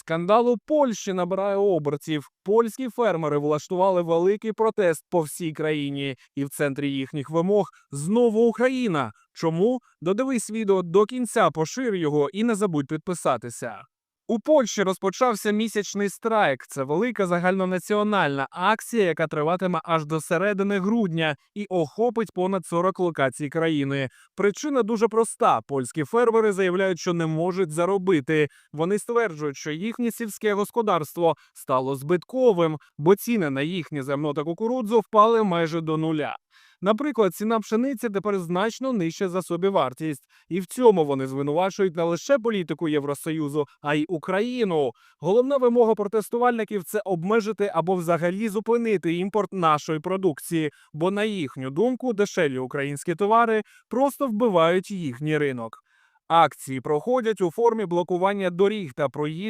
Скандал у Польщі набирає обертів. Польські фермери влаштували великий протест по всій країні, і в центрі їхніх вимог знову Україна. Чому? Додивись відео до кінця, пошир його і не забудь підписатися. У Польщі розпочався місячний страйк. Це велика загальнонаціональна акція, яка триватиме аж до середини грудня і охопить понад 40 локацій країни. Причина дуже проста: польські фермери заявляють, що не можуть заробити. Вони стверджують, що їхнє сільське господарство стало збитковим, бо ціни на їхнє зерно та кукурудзу впали майже до нуля. Наприклад, ціна пшениці тепер значно нижча за собівартість, і в цьому вони звинувачують не лише політику Євросоюзу, а й Україну. Головна вимога протестувальників це обмежити або взагалі зупинити імпорт нашої продукції, бо на їхню думку дешеві українські товари просто вбивають їхній ринок. Акції проходять у формі блокування доріг та проїзду